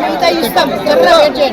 మిగతా ఇస్తాం ఎండలో ఉన్నాయి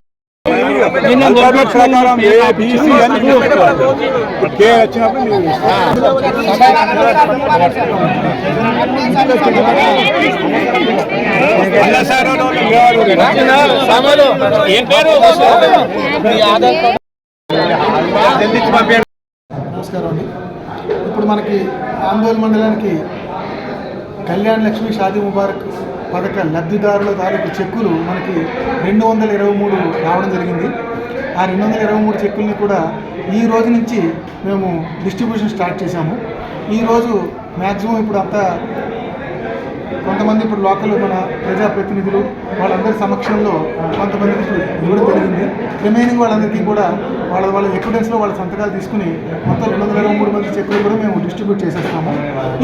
ఏం పేరు ప్రకారం ఏ బీసీ అని కే వచ్చినప్పుడు మీరు ఏం పేరు నమస్కారం అండి. ఇప్పుడు మనకి ఆందోళన మండలానికి కళ్యాణ్ లక్ష్మి షాదీ ముబారక్ పథక లబ్ధిదారుల తాలూకు చెక్కులు మనకి రెండు వందల ఇరవై మూడు రావడం జరిగింది. ఆ రెండు వందల ఇరవై మూడు చెక్కుల్ని కూడా ఈ రోజు నుంచి మేము డిస్ట్రిబ్యూషన్ స్టార్ట్ చేశాము. ఈరోజు మ్యాక్సిమం ఇప్పుడు అంతా కొంతమంది ఇప్పుడు లోకల్ మన ప్రజాప్రతినిధులు వాళ్ళందరి సమక్షంలో కొంతమంది ఇప్పుడు ఇవ్వడం జరిగింది. రిమైనింగ్ వాళ్ళందరికీ కూడా వాళ్ళ వాళ్ళ ఎక్విడెన్స్లో వాళ్ళ సంతకాలు తీసుకుని మొత్తం రెండు వందల ఇరవై మూడు మంది చెక్కులు కూడా మేము డిస్ట్రిబ్యూట్ చేసేస్తాము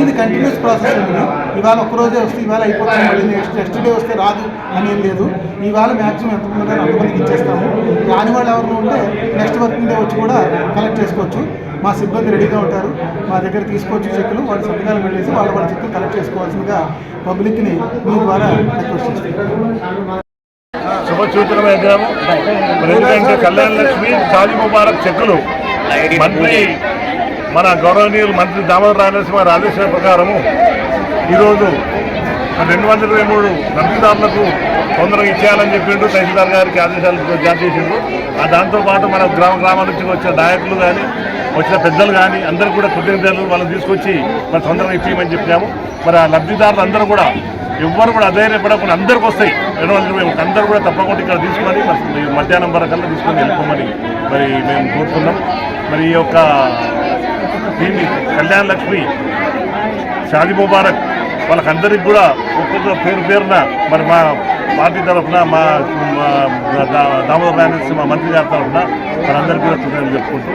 ఇది కంటిన్యూస్ ప్రాసెస్ అండి ఇవాళ ఒక్కరోజే వస్తే ఇవాళ అయిపోతుంది. మళ్ళీ నెక్స్ట్ నెక్స్ట్ డే వస్తే రాదు అని ఏం లేదు. ఇవాళ మ్యాక్సిమం ఎంతమంది అంతమందికి ఇచ్చేస్తాము. రాని వాళ్ళు ఎవరు ఉంటే నెక్స్ట్ వర్కింగ్ డే వచ్చి కూడా కలెక్ట్ చేసుకోవచ్చు. మా సిబ్బంది రెడీగా ఉంటారు. మా దగ్గర తీసుకోవచ్చు చెక్కులు వాళ్ళ సంతకాలు పెట్టేసి వాళ్ళ వాళ్ళ చెక్కులు కలెక్ట్ చేసుకోవాల్సిందిగా పబ్లిక్ని మీ ద్వారా రిక్వెస్ట్ చేస్తాను శుభసూచనమైన దినం మరి ఎందుకంటే కళ్యాణ లక్ష్మి షాదీ ముబారక్ చెక్కులు మంత్రి మన గౌరవనీయులు మంత్రి దామోదర గారి ఆదేశాల ప్రకారము. ఈరోజు రెండు వందల ఇరవై మూడు లబ్ధిదారులకు తొందరగా ఇచ్చేయాలని చెప్పిండు తహసీల్దార్ గారికి ఆదేశాలు జారీ చేసిండు. ఆ దాంతోపాటు మన గ్రామ గ్రామాల నుంచి వచ్చిన నాయకులు కానీ వచ్చిన పెద్దలు కానీ అందరూ కూడా ప్రతినిధులు వాళ్ళని తీసుకొచ్చి మరి తొందరగా ఇచ్చేయమని చెప్పాము మరి ఆ లబ్ధిదారులు అందరూ కూడా ఎవ్వరు కూడా అధైర్యపడకుండా అందరికి వస్తాయి. రెండు వందల ఇరవై ఒకటి అందరూ కూడా తప్పకుండా ఇక్కడ తీసుకొని మరి మధ్యాహ్నం వరకల్లా తీసుకొని వెళ్ళిపోమని మరి మేము కోరుతున్నాం. మరి ఈ యొక్క దీన్ని కళ్యాణ్ లక్ష్మి షాది ముబారక్ వాళ్ళకందరికి కూడా ఒక్కొక్క పేరు పేరున మరి మా పార్టీ తరఫున మా దామోదర్ దా- దామోదర మంత్రి గారి తరఫున మనందరికీ కూడా చెప్పుకుంటూ